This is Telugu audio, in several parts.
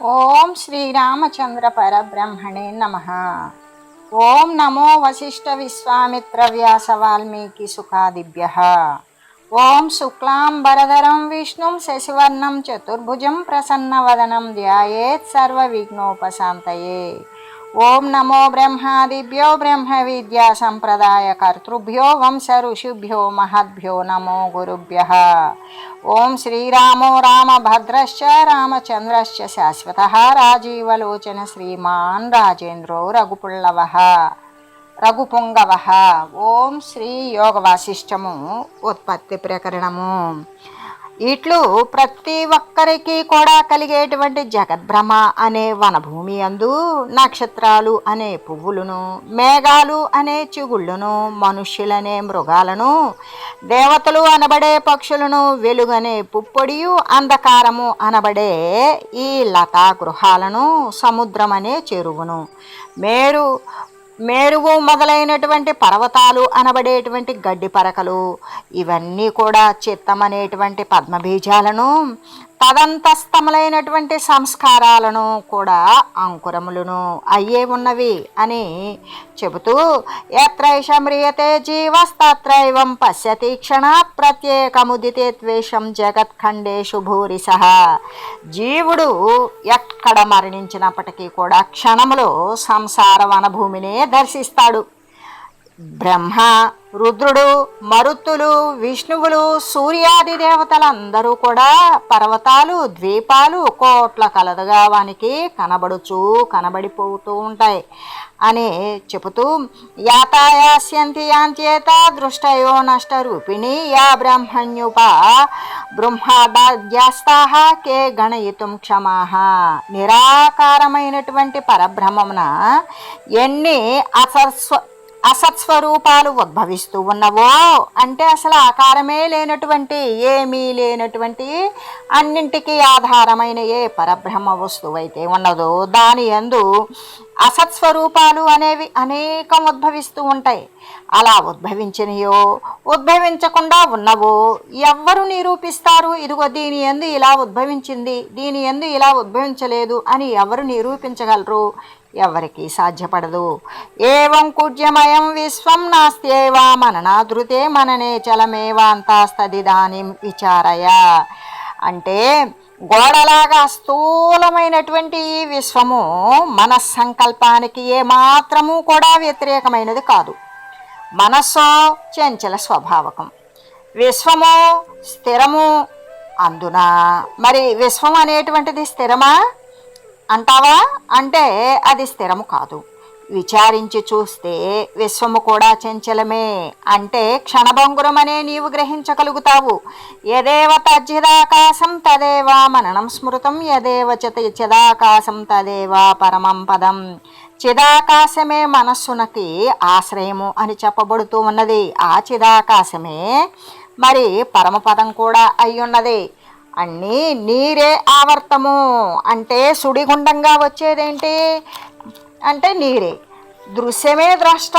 ఓం శ్రీరామచంద్ర పరబ్రహ్మణే నమ ఓం నమో వశిష్ఠ విశ్వామిత్ర వ్యాస వాల్మీకి సుఖాదిభ్య ఓం శుక్లాంబరధరం విష్ణుం శశివర్ణం చతుర్భుజం ప్రసన్నవదనం ధ్యాయేత్ సర్వవిఘ్నోపశాంతయే ఓం నమో బ్రహ్మాదిభ్యో బ్రహ్మ విద్యా సంప్రదాయ కర్తృభ్యో వంశ ఋషిభ్యో మహద్భ్యో నమో గురుభ్య. ఓం శ్రీరామో రామభద్రశ్చ రామచంద్రశ్చ శాశ్వత. రాజీవలోచన శ్రీమాన్ రాజేంద్రో రఘుపుల్లవ. రఘుపుంగవ. ఓం శ్రీ యోగ వాసిష్టము ఉత్పత్తి ప్రకరణము. ఇట్లు ప్రతి ఒక్కరికి కూడా కలిగేటువంటి జగద్భ్రమ అనే వనభూమి అందు నక్షత్రాలు అనే పువ్వులను మేఘాలు అనే చిగుళ్ళను మనుష్యులనే మృగాలను దేవతలు అనబడే పక్షులను వెలుగనే పుప్పొడియు అంధకారము అనబడే ఈ లతా గృహాలను సముద్రం అనే చెరువును. మేరు మేరుగు మొదలైనటువంటి పర్వతాలు అనబడేటువంటి గడ్డి పరకలు. ఇవన్నీ కూడా చిత్తం అనేటువంటి పద్మబీజాలను తదంతస్తములైనటువంటి సంస్కారాలను కూడా అంకురములను అయ్యే ఉన్నవి అని చెబుతూ ఎత్రైష మ్రియతే జీవస్తత్రైవం పశ్యతి క్షణ ప్రత్యేకముదితే ద్వేషం జగత్ఖండేషు భూరిస జీవుడు ఎక్కడ మరణించినప్పటికీ కూడా క్షణములో సంసార వనభూమినే దర్శిస్తాడు. బ్రహ్మ రుద్రుడు మరుత్తులు విష్ణువులు సూర్యాది దేవతలందరూ కూడా పర్వతాలు ద్వీపాలు కోట్ల కలదుగా వానికి కనబడుచు కనబడిపోతూ ఉంటాయి అని చెబుతూ యాతాయాస్యంతి యాంచేత దృష్టయో నష్ట రూపిణి యా బ్రహ్మణ్యుప బ్రహ్మాద్యాస్తాహ కే గణయితుం క్షమాహ నిరాకారమైనటువంటి పరబ్రహ్మమున ఎన్ని అసస్వ అసత్స్వరూపాలు ఉద్భవిస్తూ ఉన్నవో అంటే అసలు ఆకారమే లేనటువంటి ఏమీ లేనటువంటి అన్నింటికీ ఆధారమైన ఏ పరబ్రహ్మ వస్తువు అయితే ఉన్నదో దాని యందు అసత్స్వరూపాలు అనేవి అనేకం ఉద్భవిస్తూ ఉంటాయి. అలా ఉద్భవించినయో ఉద్భవించకుండా ఉన్నవో ఎవ్వరు నిరూపిస్తారు. ఇదిగో దీని ఎందు ఇలా ఉద్భవించింది దీని ఎందు ఇలా ఉద్భవించలేదు అని ఎవరు నిరూపించగలరు? ఎవరికీ సాధ్యపడదు. ఏవం కుజ్యమయం విశ్వం నాస్త్యేవా మననాధృతే మననే చలమేవాంతాస్తదిదాని విచారయ. అంటే గోడలాగా స్థూలమైనటువంటి ఈ విశ్వము మన సంకల్పానికి ఏమాత్రము కూడా వ్యతిరేకమైనది కాదు. మనస్సు చంచల స్వభావకం. విశ్వము స్థిరము అందున? మరి విశ్వం అనేటువంటిది స్థిరమా? అంటావా? అంటే అది స్థిరము కాదు. విచారించి చూస్తే విశ్వము కూడా చంచలమే. అంటే క్షణభంగురమనే నీవు గ్రహించగలుగుతావు. యదేవ తజ్జిదాకాశం తదేవా మననం స్మృతం యదేవ చిత చిదాకాశం తదేవా పరమం పదం. చిదాకాశమే మనస్సునకి ఆశ్రయము అని చెప్పబడుతూ ఉన్నది. ఆ చిదాకాశమే మరి పరమపదం కూడా అయ్యున్నది. అన్నీ నీరే ఆవర్తము. అంటే సుడిగుండంగా వచ్చేదేంటి? అంటే నీరే. దృశ్యమే ద్రష్ట.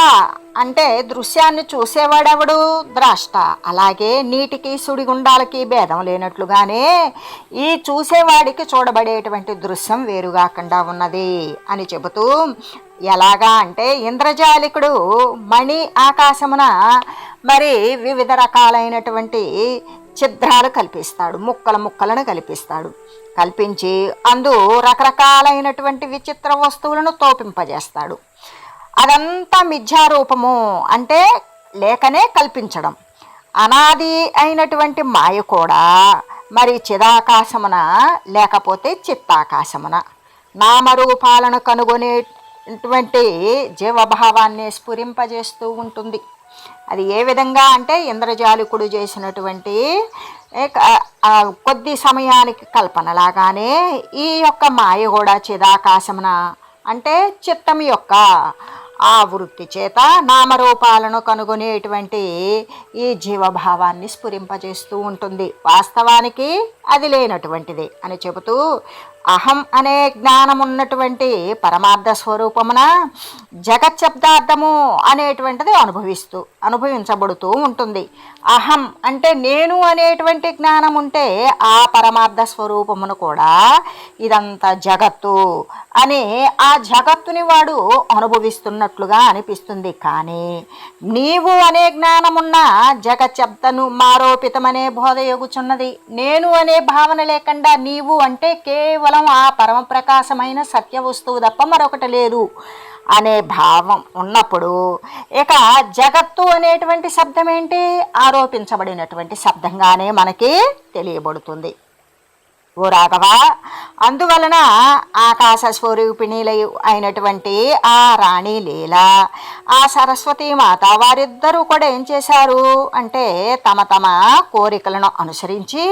అంటే దృశ్యాన్ని చూసేవాడెవడు? ద్రష్ట. అలాగే నీటికి సుడిగుండాలకి భేదం లేనట్లుగానే ఈ చూసేవాడికి చూడబడేటువంటి దృశ్యం వేరుగాకుండా ఉన్నది అని చెబుతూ ఎలాగా అంటే ఇంద్రజాలికుడు మణి ఆకాశమున మరి వివిధ రకాలైనటువంటి ఛిద్రాలు కల్పిస్తాడు ముక్కల ముక్కలను కల్పిస్తాడు. కల్పించి అందు రకరకాలైనటువంటి విచిత్ర వస్తువులను తోపింపజేస్తాడు. అదంతా మిథ్యారూపము అంటే లేకనే కల్పించడం. అనాది అయినటువంటి మాయ కూడా మరి చిదాకాశమున లేకపోతే చిత్తాకాశమున. నామరూపాలను కనుగొనేటువంటి జీవభావాన్ని స్ఫురింపజేస్తూ ఉంటుంది. అది ఏ విధంగా అంటే ఇంద్రజాలికుడు చేసినటువంటి కొద్ది సమయానికి కల్పనలాగానే ఈ యొక్క మాయ కూడా చిదాకాశమున అంటే చిత్తం యొక్క ఆ వృత్తి చేత నామరూపాలను కనుగొనేటువంటి ఈ జీవభావాన్ని స్ఫురింపజేస్తూ ఉంటుంది. వాస్తవానికి అది లేనటువంటిది అని చెబుతూ అహం అనే జ్ఞానం ఉన్నటువంటి పరమార్థ స్వరూపమున జగచ్చబ్దార్థము అనేటువంటిది అనుభవిస్తూ అనుభవించబడుతూ ఉంటుంది. అహం అంటే నేను అనేటువంటి జ్ఞానం ఉంటే ఆ పరమార్థ స్వరూపమును కూడా ఇదంతా జగత్తు అని ఆ జగత్తుని వాడు అనుభవిస్తున్నట్లుగా అనిపిస్తుంది. కానీ నీవు అనే జ్ఞానమున్న జగచ్చబ్దను మారోపితమనే బోధ ఎగుచున్నది. నేను అనే భావన లేకుండా నీవు అంటే కేవలం ఆ పరమ ప్రకాశమైన సత్య వస్తువు తప్ప మరొకటి లేదు అనే భావం ఉన్నప్పుడు ఇక జగత్తు అనేటువంటి శబ్దం ఏంటి ఆరోపించబడినటువంటి శబ్దంగానే మనకి తెలియబడుతుంది. ఓ రాఘవ అందువలన ఆకాశ స్వరూపిణిలై అయినటువంటి ఆ రాణి లీల ఆ సరస్వతి మాత వారిద్దరూ కూడా ఏం చేశారు? అంటే తమ తమ కోరికలను అనుసరించి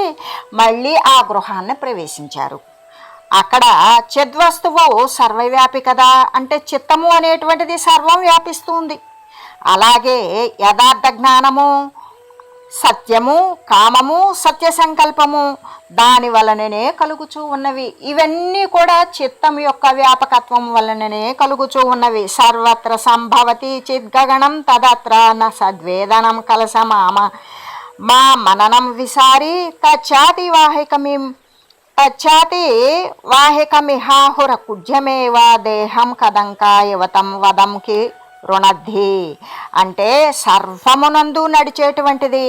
మళ్ళీ ఆ గృహాన్ని ప్రవేశించారు. అక్కడ చిద్వస్తువు సర్వవ్యాపి కదా అంటే చిత్తము అనేటువంటిది సర్వం వ్యాపిస్తుంది. అలాగే యథార్థ జ్ఞానము సత్యము కామము సత్య సంకల్పము దాని వలననే కలుగుచూ ఉన్నవి. ఇవన్నీ కూడా చిత్తం యొక్క వ్యాపకత్వం వలననే కలుగుచూ ఉన్నవి. సర్వత్ర సంభవతి చిద్గగణం తదత్ర న సద్వేదనం కలసమామ మా మననం విసారి తచ్చాతి వాహికమిం तच्छाति वाहिकमिहाहुरकुज्यमेव देहं कदङ्कायवतं वदं के రుణద్ధి అంటే సర్వమునందు నడిచేటువంటిది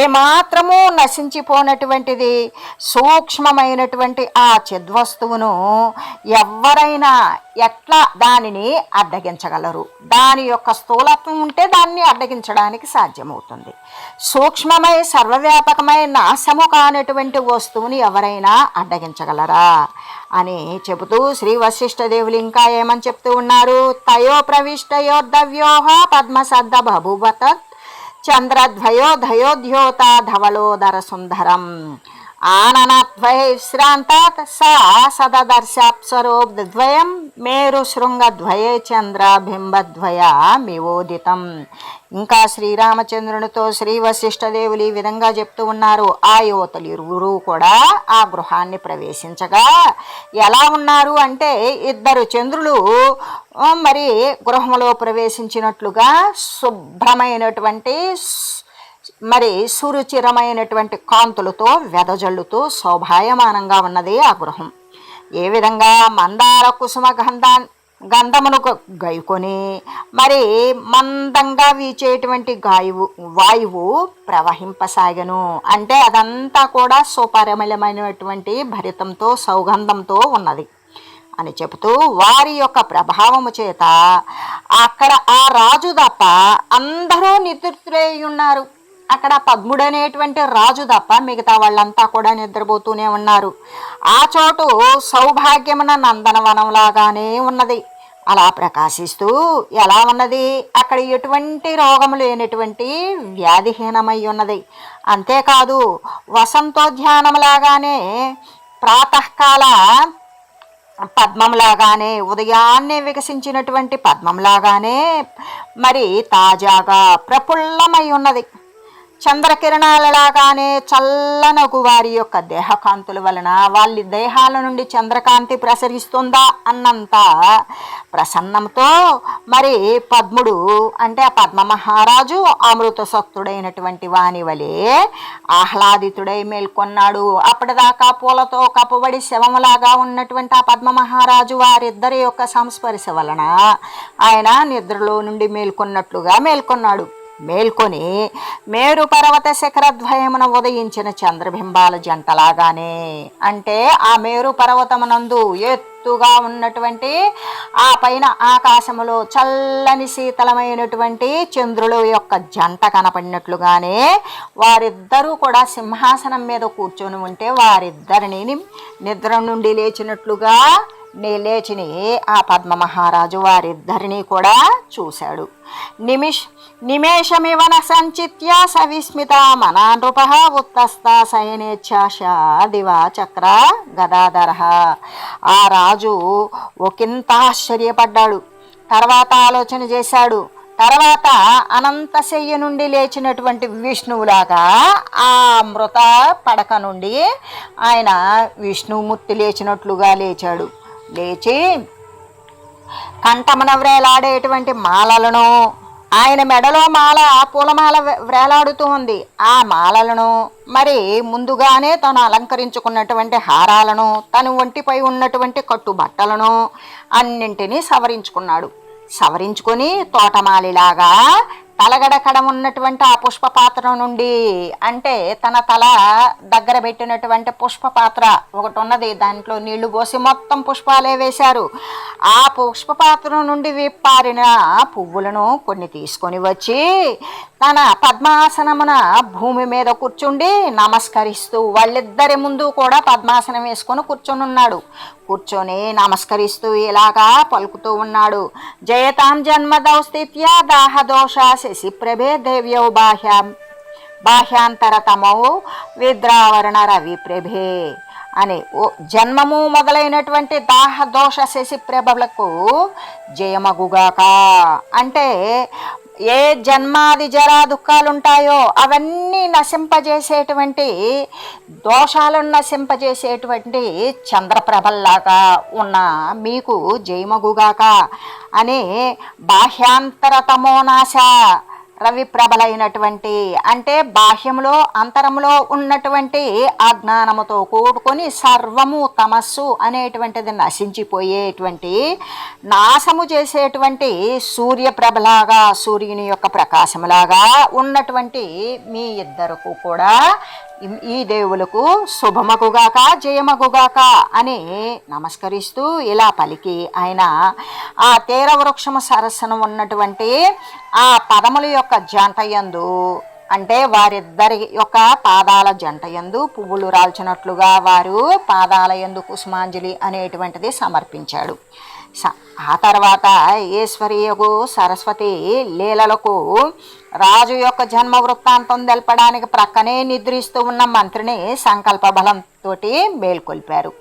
ఏమాత్రము నశించిపోనటువంటిది సూక్ష్మమైనటువంటి ఆ చిద్వస్తువును ఎవరైనా ఎట్లా దానిని అడ్డగించగలరు? దాని యొక్క స్థూలత్వం ఉంటే దాన్ని అడ్డగించడానికి సాధ్యమవుతుంది. సూక్ష్మమై సర్వవ్యాపకమై నాశము కానటువంటి వస్తువుని ఎవరైనా అడ్డగించగలరా? అని చెబుతూ శ్రీ వశిష్ఠ దేవులు ఇంకా ఏమని చెప్తూ ఉన్నారు? తయో ప్రవిష్టయోర్ధవ్యోహ పద్మసద్ద బభువత చంద్రద్వయో ధయోద్యోత ధవలోదర సుందరం. ఆననద్వయశ్రాంతాత్ సా సదదర్శాప్సరోద్వయం మేరు శృంగద్వయే చంద్ర బింబద్వయ మివోదితం ఇంకా శ్రీరామచంద్రునితో శ్రీ వశిష్ఠదేవులు ఈ విధంగా చెప్తూ ఉన్నారు. ఆ యువతలు ఇరువురు కూడా ఆ గృహాన్ని ప్రవేశించగా ఎలా ఉన్నారు? అంటే ఇద్దరు చంద్రులు మరి గృహంలో ప్రవేశించినట్లుగా శుభ్రమైనటువంటి మరి సురుచిరమైనటువంటి కాంతులతో వెదజల్లుతూ శోభాయమానంగా ఉన్నది ఆ గృహం. ఏ విధంగా మందార కుసుమ గంధా గంధమును గ- గైకొని మరి మందంగా వీచేటువంటి గాయువు వాయువు ప్రవహింపసాగను. అంటే అదంతా కూడా సుపరిమళమైనటువంటి భరితంతో సౌగంధంతో ఉన్నది. అని చెబుతూ వారి యొక్క ప్రభావము చేత అక్కడ ఆ రాజు తప్ప అందరూ నిద్రై ఉన్నారు. అక్కడ పద్ముడు అనేటువంటి రాజు తప్ప మిగతా వాళ్ళంతా కూడా నిద్రపోతూనే ఉన్నారు. ఆ చోటు సౌభాగ్యమున నందనవనం లాగానే ఉన్నది. అలా ప్రకాశిస్తూ ఎలా ఉన్నది? అక్కడ ఎటువంటి రోగము లేనటువంటి వ్యాధిహీనమై ఉన్నది. అంతేకాదు వసంతోద్యానములాగానే ప్రాతకాల పద్మంలాగానే ఉదయాన్నే వికసించినటువంటి పద్మంలాగానే మరి తాజాగా ప్రఫుల్లమై ఉన్నది. చంద్రకిరణాలలాగానే చల్లనగు వారి యొక్క దేహకాంతుల వలన వాళ్ళ దేహాల నుండి చంద్రకాంతి ప్రసరిస్తుందా అన్నంత ప్రసన్నంతో మరి పద్ముడు అంటే ఆ పద్మ మహారాజు అమృత సక్తుడైనటువంటి వాని వలె ఆహ్లాదితుడై మేల్కొన్నాడు. అప్పటిదాకా పూలతో కప్పబడి శవములాగా ఉన్నటువంటి ఆ పద్మ మహారాజు వారిద్దరి యొక్క సంస్పర్శ వలన ఆయన నిద్రలో నుండి మేల్కొన్నట్లుగా మేల్కొన్నాడు. మేల్కొని మేరు పర్వత శిఖరద్వయమున ఉదయించిన చంద్రబింబాల జంటలాగానే అంటే ఆ మేరు పర్వతమునందు ఎత్తుగా ఉన్నటువంటి ఆ పైన ఆకాశములో చల్లని శీతలమైనటువంటి చంద్రుల యొక్క జంట కనపడినట్లుగానే వారిద్దరూ కూడా సింహాసనం మీద కూర్చొని ఉంటే వారిద్దరిని నిద్ర నుండి లేచినట్లుగా లేచిని ఆ పద్మ మహారాజు వారిద్దరినీ కూడా చూశాడు. నిమిష్ నిమేషమివన సంచిత్య సవిస్మిత మనానృప నృప ఉత్తస్థ శయనేచ్ఛాష దివా చక్ర గదాధర. ఆ రాజు ఒకంత ఆశ్చర్యపడ్డాడు తర్వాత ఆలోచన చేశాడు. తర్వాత అనంతశయ్య నుండి లేచినటువంటి విష్ణువులాగా ఆ మృత పడక నుండి ఆయన విష్ణుమూర్తి లేచినట్లుగా లేచాడు. లేచి కంఠమున వ్రేలాడేటువంటి మాలలను ఆయన మెడలో మాల పూలమాల వ్రేలాడుతూ ఉంది. ఆ మాలలను మరి ముందుగానే తను అలంకరించుకున్నటువంటి హారాలను తను ఒంటిపై ఉన్నటువంటి కట్టు బట్టలను అన్నింటినీ సవరించుకున్నాడు. సవరించుకొని తోటమాలిలాగా తలగడకడ ఉన్నటువంటి ఆ పుష్ప పాత్ర నుండి అంటే తన తల దగ్గర పెట్టినటువంటి పుష్ప పాత్ర ఒకటి ఉన్నది దాంట్లో నీళ్ళు పోసి మొత్తం పుష్పాలే వేశారు. ఆ పుష్ప పాత్ర నుండి విప్పారిన పువ్వులను కొన్ని తీసుకొని వచ్చి తన పద్మాసనమున భూమి మీద కూర్చుండి నమస్కరిస్తూ వాళ్ళిద్దరి ముందు కూడా పద్మాసనం వేసుకొని కూర్చొని ఉన్నాడు కూర్చొని నమస్కరిస్తూ ఇలాగా పలుకుతూ ఉన్నాడు. జయతాం జన్మదౌ స్థిత్య దాహదోష శశి ప్రభే దేవ్యౌ బాహ్యాం. బాహ్యాంతరతమౌ విద్రావరణ రవి ప్రభే అని ఓ జన్మము మొదలైనటువంటి దాహ దోష శశి ప్రభలకు జయమగుగాక. అంటే ఏ జన్మాది జరా దుఃఖాలుంటాయో అవన్నీ నశింపజేసేటువంటి దోషాలను నశింపజేసేటువంటి చంద్రప్రభల్లాగా ఉన్న మీకు జయమగుగాక అని బాహ్యాంతరతమోనాశ రవి ప్రబలైనటువంటి అంటే బాహ్యములో అంతరములో ఉన్నటువంటి అజ్ఞానముతో కూడుకొని సర్వము తమస్సు అనేటువంటిది నశించిపోయేటువంటి నాశము చేసేటువంటి సూర్యప్రభలాగా సూర్యుని యొక్క ప్రకాశములాగా ఉన్నటువంటి మీ ఇద్దరకు కూడా ఈ- దేవులకు శుభమగుగాక జయమగుగాక అని నమస్కరిస్తూ ఇలా పలికి ఆయన ఆ తీర వృక్షము సరస్సును ఉన్నటువంటి ఆ పదముల యొక్క జంటయందు అంటే వారిద్దరి యొక్క పాదాల జంట యందు పువ్వులు రాల్చినట్లుగా వారు పాదాల యందు కుసుమాంజలి అనేటువంటిది సమర్పించాడు. ఆ తర్వాత ఈశ్వరియగు సరస్వతి లీలలకు రాజు యొక్క జన్మ వృత్తాంతం తెలపడానికి ప్రక్కనే నిద్రిస్తూ ఉన్న మంత్రిని సంకల్ప బలంతో మేల్కొల్పారు.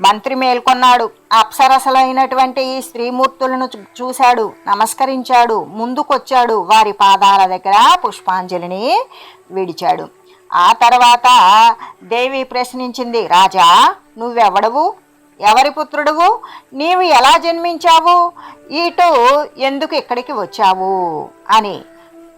మంత్రి మేల్కొన్నాడు. అప్సరసలైనటువంటి ఈ స్త్రీమూర్తులను చూశాడు నమస్కరించాడు ముందుకొచ్చాడు. వారి పాదాల దగ్గర పుష్పాంజలిని విడిచాడు. ఆ తర్వాత దేవి ప్రశ్నించింది రాజా నువ్వెవడవు? ఎవరి పుత్రుడువు? నీవు ఎలా జన్మించావు? ఇటు ఎందుకు ఇక్కడికి వచ్చావు? అని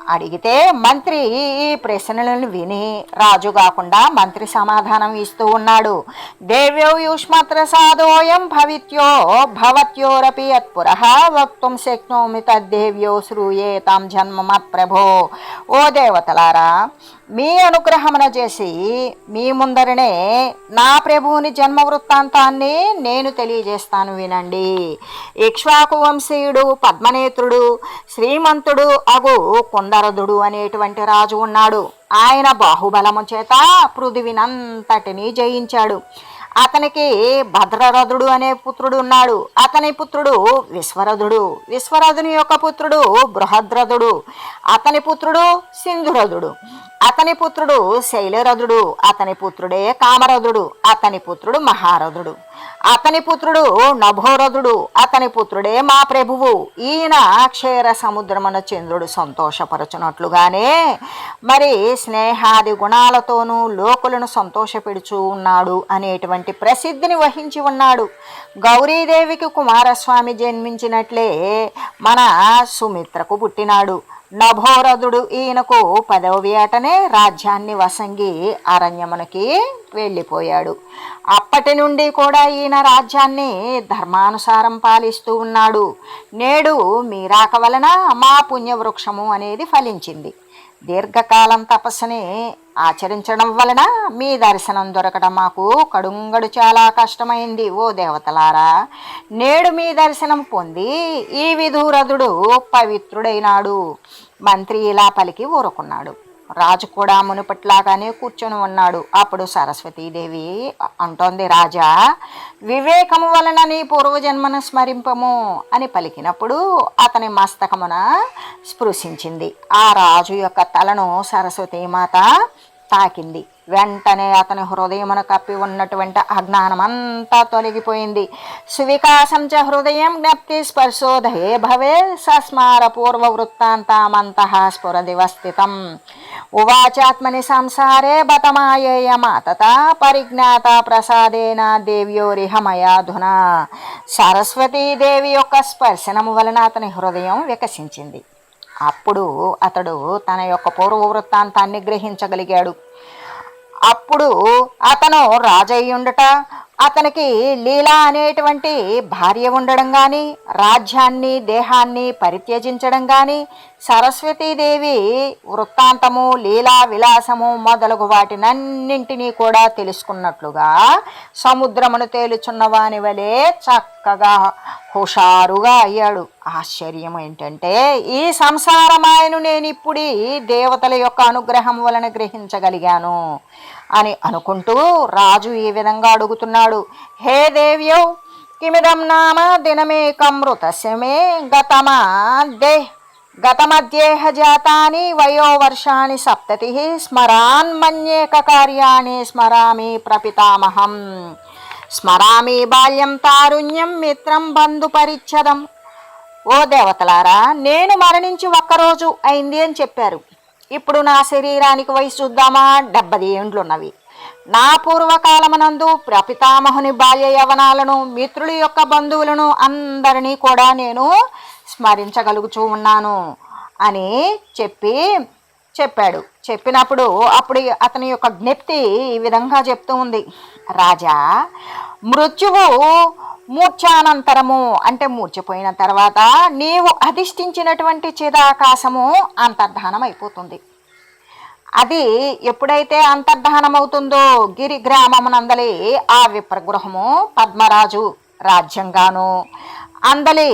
అడిగితే మంత్రి ఈ ప్రశ్నలను విని రాజు కాకుండా మంత్రి సమాధానం ఇస్తూ ఉన్నాడు. దేవ్యో యుష్మత్ర సాధోయం భవిత్యో భవత్యోరపి యత్పుర వక్తుం శక్నోమి తద్దేవ్యో శ్రూయే తాం జన్మ ప్రభో ఓ దేవతలారా మీ అనుగ్రహమున చేసి మీ ముందరనే నా ప్రభువుని జన్మ వృత్తాంతాన్ని నేను తెలియజేస్తాను వినండి. ఇక్ష్వాకు వంశీయుడు పద్మనేత్రుడు శ్రీమంతుడు అగు కుందరదుడు అనేటువంటి రాజు ఉన్నాడు. ఆయన బాహుబలము చేత పృథివినంతటిని జయించాడు. అతనికి భద్రరథుడు అనే పుత్రుడు ఉన్నాడు. అతని పుత్రుడు విశ్వరథుడు. విశ్వరథుని యొక్క పుత్రుడు బృహద్రథుడు. అతని పుత్రుడు సింధురథుడు. అతని పుత్రుడు శైలరథుడు. అతని పుత్రుడే కామరథుడు. అతని పుత్రుడు మహారథుడు. అతని పుత్రుడు నభోరథుడు అతని పుత్రుడే మా ప్రభువు. ఈయన క్షీర సముద్రమున చంద్రుడు సంతోషపరచునట్లుగానే మరి స్నేహాది గుణాలతోనూ లోకులను సంతోషపెడుచూ ఉన్నాడు అనేటువంటి ప్రసిద్ధిని వహించి ఉన్నాడు. గౌరీదేవికి కుమారస్వామి జన్మించినట్లే మన సుమిత్రకు పుట్టినాడు. నభోరథుడు ఈయనకు పదవ ఏటనే రాజ్యాన్ని వసంగి అరణ్యమునకి వెళ్ళిపోయాడు. అప్పటి నుండి కూడా ఈయన రాజ్యాన్ని ధర్మానుసారం పాలిస్తూ ఉన్నాడు. నేడు మీ రాక వలన మా పుణ్యవృక్షము అనేది ఫలించింది. దీర్ఘకాలం తపస్సుని ఆచరించడం వలన మీ దర్శనం దొరకడం మాకు కడుంగడు చాలా కష్టమైంది ఓ దేవతలారా. నేడు మీ దర్శనం పొంది ఈ విధూరథుడు పవిత్రుడైనాడు. మంత్రి ఇలా పలికి ఊరుకున్నాడు. రాజు కూడా మునుపట్లాగానే కూర్చొని ఉన్నాడు. అప్పుడు సరస్వతీదేవి అంటోంది రాజా వివేకము వలన నీ పూర్వజన్మను స్మరింపము అని పలికినప్పుడు అతని మస్తకమున స్పృశించింది. ఆ రాజు యొక్క తలను సరస్వతీమాత తాకింది. వెంటనే అతని హృదయమున కప్పి ఉన్నటువంటి అజ్ఞానమంతా తొలగిపోయింది. సువికాసం చ హృదయం జ్ఞప్తి స్పర్శోదయే భవే సస్మార పూర్వ వృత్తాంతమంత స్ఫురదివస్థితం ఉవాచాత్మని సంసారే బతమాయేయమాతత పరిజ్ఞాత ప్రసాదేన దేవ్యోరిహ మయాధునా సరస్వతీదేవి యొక్క స్పర్శనము వలన అతని హృదయం వికసించింది. అప్పుడు అతడు తన యొక్క పూర్వ వృత్తాంతాన్ని గ్రహించగలిగాడు. అప్పుడు అతను రాజయ్యుండట అతనికి లీలా అనేటువంటి భార్య ఉండడం కానీ రాజ్యాన్ని దేహాన్ని పరిత్యజించడం కానీ సరస్వతీదేవి వృత్తాంతము లీలా విలాసము మొదలగు వాటినన్నింటినీ కూడా తెలుసుకున్నట్లుగా సముద్రమును తేలుచున్నవాని వలె చక్కగా హుషారుగా అయ్యాడు. ఆశ్చర్యం ఏంటంటే ఈ సంసారమాయను నేను ఇప్పుడు దేవతల యొక్క అనుగ్రహం వలన గ్రహించగలిగాను. అని అనుకుంటూ రాజు ఈ విధంగా అడుగుతున్నాడు. హే దేవ్యౌ కిమిదం నామ దినమేకమృతస్య మే గతమా గతమధ్యేహ జాతాని వయోవర్షాణి సప్తతి స్మరాన్మన్యేక కార్యాణి స్మరామి ప్రపితామహం. స్మరామి బాల్యం తారుణ్యం మిత్రం బంధు పరిచ్ఛదం. ఓ దేవతలారా నేను మరణించి ఒక్కరోజు అయింది అని చెప్పారు. ఇప్పుడు నా శరీరానికి వయసు చూద్దామా? డెబ్బది ఏండ్లున్నవి. నా పూర్వకాలమనందు ప్రపితామహుని బాల్య యవనాలను మిత్రుల యొక్క బంధువులను అందరినీ కూడా నేను స్మరించగలుగుతూ ఉన్నాను అని చెప్పి చెప్పాడు. చెప్పినప్పుడు అప్పుడు అతని యొక్క జ్ఞప్తి ఈ విధంగా చెప్తూ ఉంది. రాజా మృత్యువు మూర్ఛానంతరము అంటే మూర్చిపోయిన తర్వాత నీవు అధిష్ఠించినటువంటి చిదాకాశము అంతర్ధానం అయిపోతుంది అది ఎప్పుడైతే అంతర్ధానం అవుతుందో గిరి గ్రామమునందలి ఆ విప్రగృహము పద్మరాజు రాజ్యంగాను అందలి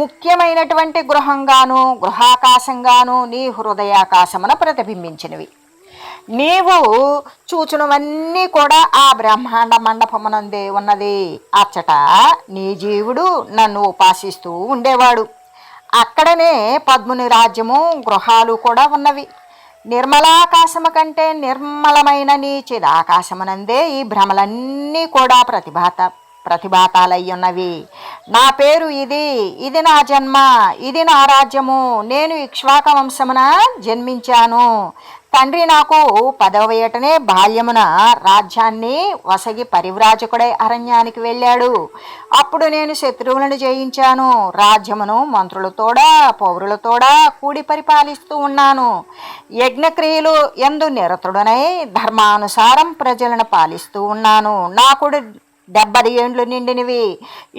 ముఖ్యమైనటువంటి గృహంగాను గృహాకాశంగాను నీ హృదయాకాశమున ప్రతిబింబించినవి. నీవు చూచునవన్నీ కూడా ఆ బ్రహ్మాండ మండపమునందే ఉన్నది. అచ్చట నీ జీవుడు నన్ను ఉపాసిస్తూ ఉండేవాడు. అక్కడనే పద్ముని రాజ్యము గృహాలు కూడా ఉన్నవి. నిర్మలాకాశము కంటే నిర్మలమైన నీ చిదాకాశమునందే ఈ భ్రమలన్నీ కూడా ప్రతిభాత ప్రతిభాతాలయ్యున్నవి. నా పేరు ఇది ఇది నా జన్మ ఇది నా రాజ్యము. నేను ఇక్ష్వాక వంశమున జన్మించాను. తండ్రి నాకు పదవ ఏటనే బాల్యమున రాజ్యాన్ని వసగి పరివ్రాజకుడై అరణ్యానికి వెళ్ళాడు. అప్పుడు నేను శత్రువులను జయించాను. రాజ్యమును మంత్రులతోడా పౌరులతోడా కూడి పరిపాలిస్తూ ఉన్నాను. యజ్ఞక్రియలు ఎందు నిరతుడనై ధర్మానుసారం ప్రజలను పాలిస్తూ ఉన్నాను. నాకు డెబ్బై ఏండ్లు నిండినవి.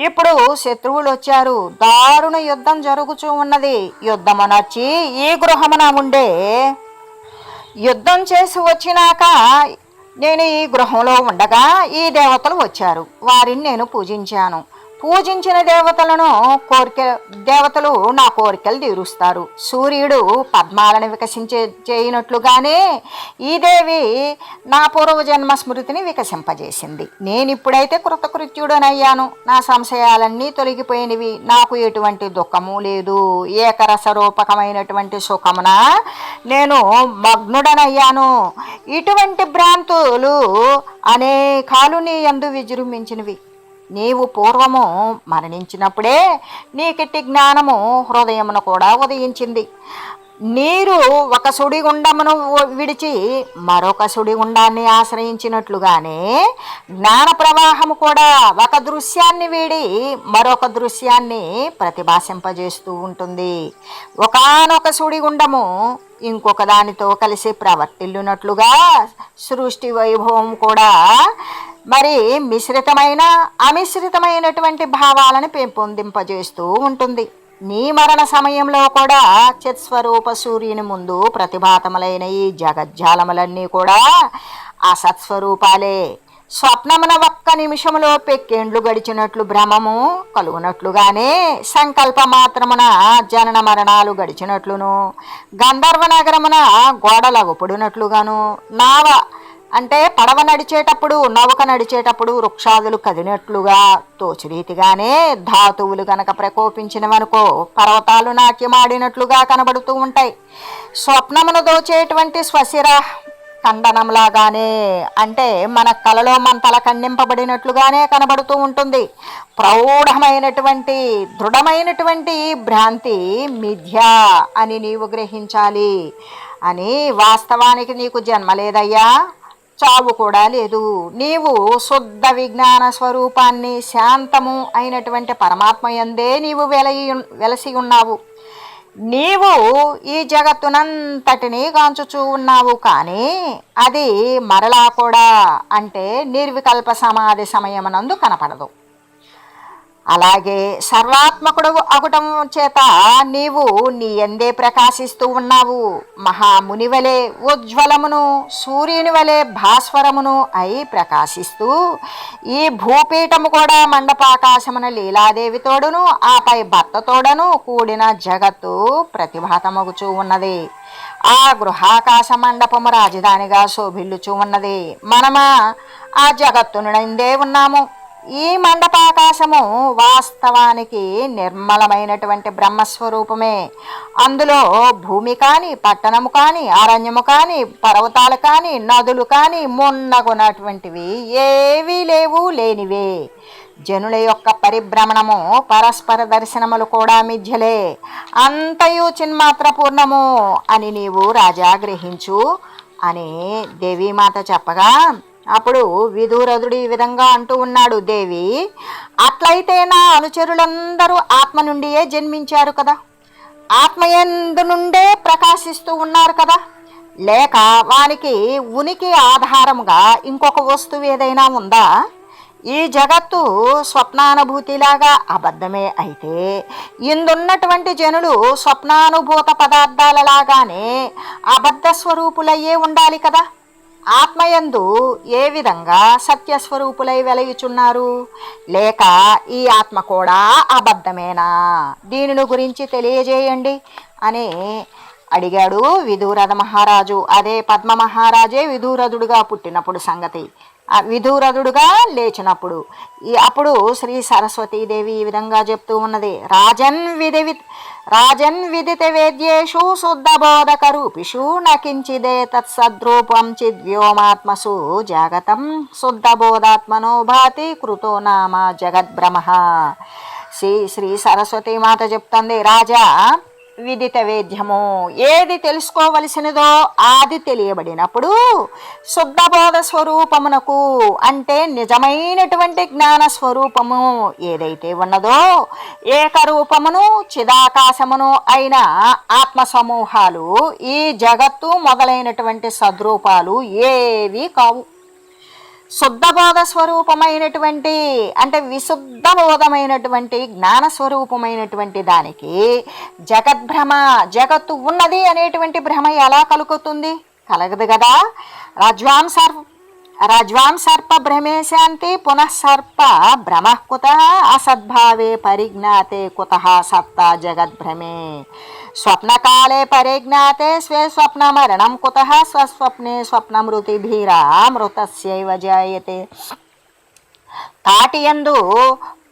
ఇప్పుడు శత్రువులు వచ్చారు దారుణ యుద్ధం జరుగుతూ ఉన్నది. యుద్ధమునొచ్చి ఈ గృహమున ఉండే యుద్ధం చేసి వచ్చినాక నేను ఈ గృహంలో ఉండగా ఈ దేవతలు వచ్చారు. వారిని నేను పూజించాను. పూజించిన దేవతలను కోరిక దేవతలు నా కోరికలు తీరుస్తారు. సూర్యుడు పద్మాలను వికసించే చేయనట్లుగానే ఈ దేవి నా పూర్వజన్మ స్మృతిని వికసింపజేసింది. నేను ఇప్పుడైతే కృతకృత్యుడనయ్యాను. నా సంశయాలన్నీ తొలగిపోయినవి. నాకు ఎటువంటి దుఃఖము లేదు. ఏకరస రూపకమైనటువంటి సుఖమున నేను మగ్నుడనయ్యాను. ఇటువంటి భ్రాంతులు అనేకాలు నీ యందు విజృంభించినవి. నీవు పూర్వము మరణించినప్పుడే నీకిట్టి జ్ఞానము హృదయమును కూడా ఉదయించింది. నీరు ఒక సుడిగుండమును విడిచి మరొక సుడిగుండాన్ని ఆశ్రయించినట్లుగానే జ్ఞాన ప్రవాహము కూడా ఒక దృశ్యాన్ని వీడి మరొక దృశ్యాన్ని ప్రతిభాసింపజేస్తూ ఉంటుంది. ఒకానొక సుడిగుండము ఇంకొక దానితో కలిసి ప్రవర్తిల్లునట్లుగా సృష్టి వైభవం కూడా మరి మిశ్రితమైన అమిశ్రితమైనటువంటి భావాలను పెంపొందింపజేస్తూ ఉంటుంది. నీ మరణ సమయంలో కూడా చిత్స్వరూప సూర్యుని ముందు ప్రతిభాతములైన ఈ జగజ్జాలములన్నీ కూడా అసత్స్వరూపాలే. స్వప్నమున ఒక్క నిమిషములో పెక్కేండ్లు గడిచినట్లు భ్రమము కలుగునట్లుగానే సంకల్ప మాత్రమున జనన మరణాలు గడిచినట్లును. గంధర్వ నగరమున గోడలగుపుడునట్లుగాను. నావ అంటే పడవ నడిచేటప్పుడు నౌక నడిచేటప్పుడు వృక్షాదులు కదినట్లుగా తోచిరీతిగానే ధాతువులు గనక ప్రకోపించినవనుకో పర్వతాలు నాట్యమాడినట్లుగా కనబడుతూ ఉంటాయి. స్వప్నమును దోచేటువంటి స్వశిర ఖండనంలాగానే అంటే మన కలలో మంతల ఖండింపబడినట్లుగానే కనబడుతూ ఉంటుంది. ప్రౌఢమైనటువంటి దృఢమైనటువంటి భ్రాంతి మిథ్య అని నీవు గ్రహించాలి అని వాస్తవానికి నీకు జన్మ లేదయ్యా చావు కూడా లేదు. నీవు శుద్ధ విజ్ఞాన స్వరూపాన్ని శాంతము అయినటువంటి పరమాత్మ ఎందే నీవు వెలయి వెలసి ఉన్నావు. నీవు ఈ జగత్తునంతటినీ గాంచుచూ ఉన్నావు కానీ అది మరలా కూడా అంటే నిర్వికల్ప సమాధి సమయమునందు కనపడదు. అలాగే సర్వాత్మకుడు అగుటం చేత నీవు నీ ఎందే ప్రకాశిస్తూ ఉన్నావు. మహామునివలే ఉజ్వలమును సూర్యుని వలె భాస్వరమును అయి ప్రకాశిస్తూ ఈ భూపీఠము కూడా మండపాకాశమున లీలాదేవి తోడును ఆపై భర్తతోడను కూడిన జగత్తు ప్రతిభాతమగుచూ ఉన్నది. ఆ గృహాకాశ మండపము రాజధానిగా శోభిల్లుచూ ఉన్నది. మనమా ఆ జగత్తును ఉన్నాము. ఈ మండపాకాశము వాస్తవానికి నిర్మలమైనటువంటి బ్రహ్మస్వరూపమే. అందులో భూమి కానీ పట్టణము కానీ అరణ్యము కానీ పర్వతాలు కానీ నదులు కానీ మున్నగునటువంటివి ఏవీ లేవు లేనివే. జనుల యొక్క పరిభ్రమణము పరస్పర దర్శనములు కూడా మిథ్యలే. అంతయు చిన్మాత్ర పూర్ణము అని నీవు రాజా గ్రహించు అని దేవీమాత చెప్పగా అప్పుడు విధురథుడు ఈ విధంగా అంటూ ఉన్నాడు దేవి అట్లయితే నా అనుచరులందరూ ఆత్మ నుండియే జన్మించారు కదా? ఆత్మయందు నుండే ప్రకాశిస్తూ ఉన్నారు కదా? లేక వానికి ఉనికి ఆధారముగా ఇంకొక వస్తువు ఏదైనా ఉందా? ఈ జగత్తు స్వప్నానుభూతిలాగా అబద్ధమే అయితే ఇందున్నటువంటి జనులు స్వప్నానుభూత పదార్థాలలాగానే అబద్ధ స్వరూపులయ్యే ఉండాలి కదా? ఆత్మయందు ఏ విధంగా సత్యస్వరూపులై వెలయుచున్నారు? లేక ఈ ఆత్మ కూడా అబద్ధమేనా? దీనిని గురించి తెలియజేయండి అని అడిగాడు విధూరథ మహారాజు. అదే పద్మ మహారాజే విధూరథుడుగా పుట్టినప్పుడు సంగతి. విధురధుడుగా లేచినప్పుడు. ఈ అప్పుడు శ్రీ సరస్వతీదేవి ఈ విధంగా చెప్తూ ఉన్నది. రాజన్ విధి రాజన్ విదిత వేద్యేషు శుద్ధబోధక రూపిషు నకించిదే తత్సద్రూపం చిద్వ్యోమాత్మసు జాగతం శుద్ధబోధాత్మనో భాతి కృతో నామ జగద్భ్రమ శ్రీ శ్రీ సరస్వతి మాత చెప్తుంది రాజా విదిత వేద్యము. ఏది తెలుసుకోవలసినదో అది తెలియబడినప్పుడు శుద్ధబోధ స్వరూపమునకు అంటే నిజమైనటువంటి జ్ఞాన స్వరూపము ఏదైతే ఉన్నదో ఏకరూపమును చిదాకాశమును అయిన ఆత్మ సమూహాలు ఈ జగత్తు మొదలైనటువంటి సద్రూపాలు ఏవి కావు. శుద్ధబోధ స్వరూపమైనటువంటి అంటే విశుద్ధ బోధమైనటువంటి జ్ఞాన స్వరూపమైనటువంటి దానికి జగద్భ్రమ జగత్తు ఉన్నది అనేటువంటి భ్రమ ఎలా కలుగుతుంది? కలగదు కదా? రజ్వాం సర్వ రజ్వాం సర్ప భ్రమే శాంతి పునః సర్ప భ్రమ కుత అసద్భావే పరిజ్ఞాతే కుత సత్తా జగద్భ్రమే. స్వప్నకాలే పరిజ్ఞాతే స్వే స్వప్న మరణం కుత స్వస్వప్నే స్వప్నమృతిభీరా మృతస్యైవ జాయతే తాటియందు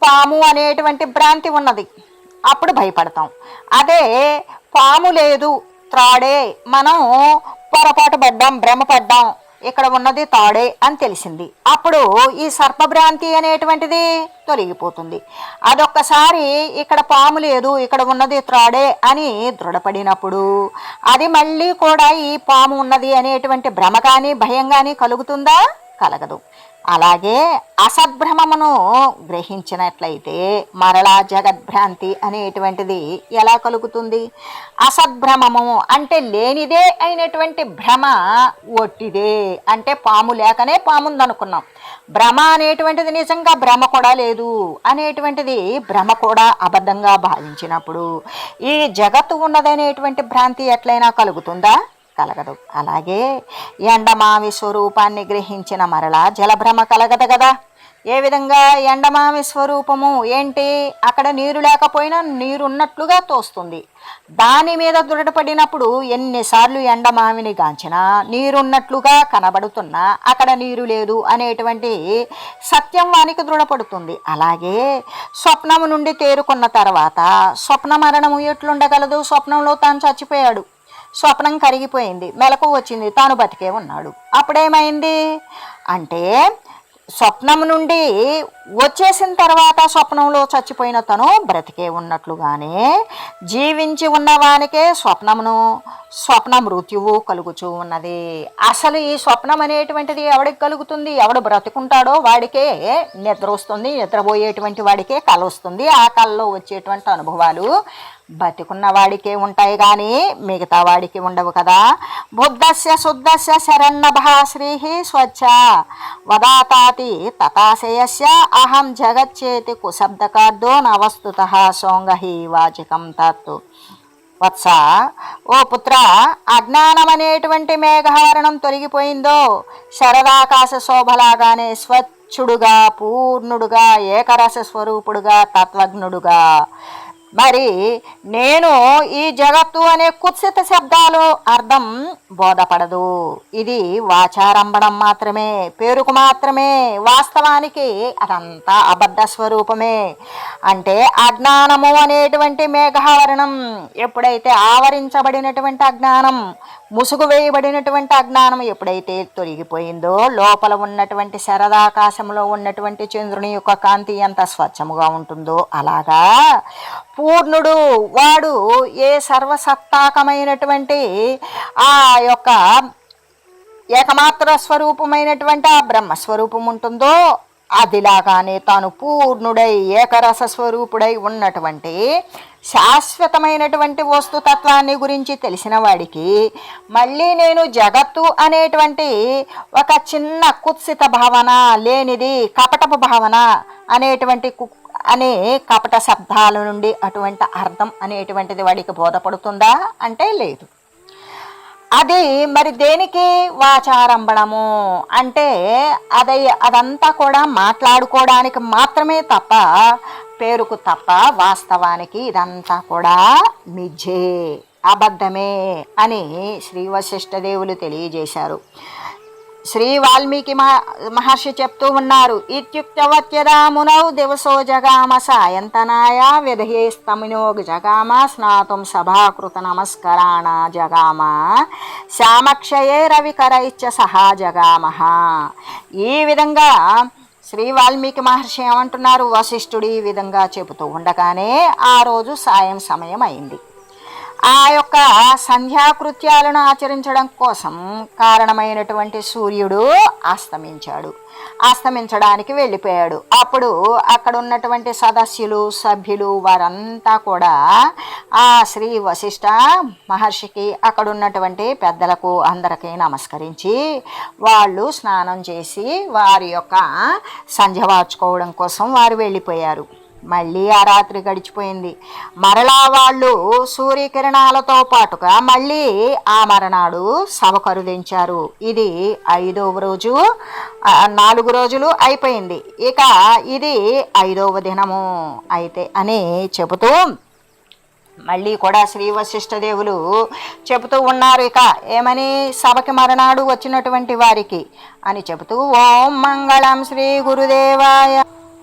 పాము అనేటువంటి భ్రాంతి ఉన్నది. అప్పుడు భయపడతాం. అదే పాము లేదు త్రాడే మనం పొరపాటు పడ్డాం భ్రమపడ్డాం ఇక్కడ ఉన్నది తాడే అని తెలిసింది. అప్పుడు ఈ సర్పభ్రాంతి అనేటువంటిది తొలగిపోతుంది. అదొక్కసారి ఇక్కడ పాము లేదు ఇక్కడ ఉన్నది త్రాడే అని దృఢపడినప్పుడు అది మళ్ళీ కూడా ఈ పాము ఉన్నది అనేటువంటి భ్రమ కానీ భయం కానీ కలుగుతుందా? కలగదు. అలాగే అసద్భ్రమమును గ్రహించినట్లయితే మరలా జగద్భ్రాంతి అనేటువంటిది ఎలా కలుగుతుంది? అసద్భ్రమము అంటే లేనిదే అయినటువంటి భ్రమ ఒట్టిదే. అంటే పాము లేకనే పాముందనుకున్నాం. భ్రమ అనేటువంటిది నిజంగా భ్రమ కూడా లేదు. అనేటువంటిది భ్రమ కూడా అబద్ధంగా భావించినప్పుడు ఈ జగత్తు ఉన్నదనేటువంటి భ్రాంతి ఎట్లయినా కలుగుతుందా? కలగదు. అలాగే ఎండమావి స్వరూపాన్ని గ్రహించిన మరలా జలభ్రమ కలగదు కదా. ఏ విధంగా ఎండమావి స్వరూపము? ఏంటి? అక్కడ నీరు లేకపోయినా నీరున్నట్లుగా తోస్తుంది. దాని మీద దృఢపడినప్పుడు ఎన్నిసార్లు ఎండమావిని గాంచినా నీరున్నట్లుగా కనబడుతున్నా అక్కడ నీరు లేదు అనేటువంటి సత్యం వానికి దృఢపడుతుంది. అలాగే స్వప్నము నుండి తేరుకున్న తర్వాత స్వప్న మరణము ఎట్లుండగలదు? స్వప్నంలో తాను చచ్చిపోయాడు. స్వప్నం కరిగిపోయింది. మెలకు వచ్చింది. తాను బతికే ఉన్నాడు. అప్పుడేమైంది? అంటే స్వప్నం నుండి వచ్చేసిన తర్వాత స్వప్నంలో చచ్చిపోయిన తను బ్రతికే ఉన్నట్లుగానే జీవించి ఉన్నవానికే స్వప్నమును స్వప్న మృత్యువు కలుగుచూ ఉన్నది. అసలు ఈ స్వప్నం అనేటువంటిది ఎవడికి కలుగుతుంది? ఎవడు బ్రతుకుంటాడో వాడికే నిద్ర వస్తుంది. నిద్రపోయేటువంటి వాడికే కళ వస్తుంది ఆ కళలో వచ్చేటువంటి అనుభవాలు బతికున్న వాడికే ఉంటాయి కానీ మిగతా వాడికి ఉండవు కదా. బుద్ధస్య శుద్ధస్య శరణభా శ్రీ స్వచ్ఛ. వదాతాతి తథాశయస్య అహం జగచ్చేతి కుశబ్దకార్దో నవస్తుత సోంగహి వాచికం తత్తు. వత్స ఓ పుత్ర అజ్ఞానం అనేటువంటి మేఘావరణం తొలగిపోయిందో శరదాకాశ శోభలాగానే స్వచ్ఛుడుగా పూర్ణుడుగా ఏకరస స్వరూపుడుగా తత్వజ్ఞుడుగా. మరి నేను ఈ జగత్తు అనే కుత్సిత శబ్దాలు అర్థం బోధపడదు. ఇది వాచారంభడం మాత్రమే పేరుకు మాత్రమే వాస్తవానికి అదంతా అబద్ధ స్వరూపమే. అంటే అజ్ఞానము అనేటువంటి మేఘావరణం ఎప్పుడైతే ఆవరించబడినటువంటి అజ్ఞానం ముసుగు వేయబడినటువంటి అజ్ఞానం ఎప్పుడైతే తొలగిపోయిందో లోపల ఉన్నటువంటి శరదాకాశంలో ఉన్నటువంటి చంద్రుని యొక్క కాంతి ఎంత స్వచ్ఛముగా ఉంటుందో అలాగా పూర్ణుడు వాడు ఏ సర్వసత్తాకమైనటువంటి ఆ యొక్క ఏకమాత్ర స్వరూపమైనటువంటి ఆ బ్రహ్మస్వరూపం ఉంటుందో అదిలాగానే తాను పూర్ణుడై ఏకరస స్వరూపుడై ఉన్నటువంటి శాశ్వతమైనటువంటి వస్తుతత్వాన్ని గురించి తెలిసిన వాడికి మళ్ళీ నేను జగత్తు అనేటువంటి ఒక చిన్న కుత్సిత భావన లేనిది కపటపు భావన అనేటువంటి కు అనే కపట శబ్దాల నుండి అటువంటి అర్థం అనేటువంటిది వాడికి బోధపడుతుందా? అంటే లేదు. అది మరి దేనికి వాచారంభణము అంటే అది అదంతా కూడా మాట్లాడుకోవడానికి మాత్రమే తప్ప పేరుకు తప్ప వాస్తవానికి ఇదంతా కూడా మిథ్యే అబద్ధమే అని శ్రీ వశిష్ఠదేవులు తెలియజేశారు. శ్రీ వాల్మీకి మహర్షి చెప్తూ ఉన్నారు. ఇత్యుక్తవత్యదామునౌ దివసో జగామ సాయంతనాయ విధయేస్తమినో జగామ స్నాతుం సభాకృత నమస్కరాణ జగామ. శ్యామక్షయే రవికరైచ్చ సహా జగామ. ఈ విధంగా శ్రీ వాల్మీకి మహర్షి ఏమంటున్నారు? వశిష్ఠుడు ఈ విధంగా చెబుతూ ఉండగానే ఆ రోజు సాయం సమయం అయింది ఆ యొక్క సంధ్యాకృత్యాలను ఆచరించడం కోసం కారణమైనటువంటి సూర్యుడు అస్తమించాడు. అస్తమించడానికి వెళ్ళిపోయాడు. అప్పుడు అక్కడ ఉన్నటువంటి సదస్యులు సభ్యులు వారంతా కూడా ఆ శ్రీ వశిష్ట మహర్షికి అక్కడ ఉన్నటువంటి పెద్దలకు అందరికీ నమస్కరించి వాళ్ళు స్నానం చేసి వారి యొక్క సంధ్య వార్చుకోవడం కోసం వారు వెళ్ళిపోయారు. మళ్ళీ ఆ రాత్రి గడిచిపోయింది. మరలా వాళ్ళు సూర్యకిరణాలతో పాటుగా మళ్ళీ ఆ మరనాడు సభ కరుదించారు ఇది ఐదవ రోజు నాలుగు రోజులు అయిపోయింది. ఇక ఇది ఐదవ దినము అయితే అని చెబుతూ మళ్ళీ కూడా శ్రీ వశిష్ఠదేవులు చెబుతూ ఉన్నారు ఇక. ఏమని? సభకి మరనాడు వచ్చినటువంటి వారికి అని చెబుతూ ఓం మంగళం శ్రీ గురుదేవాయ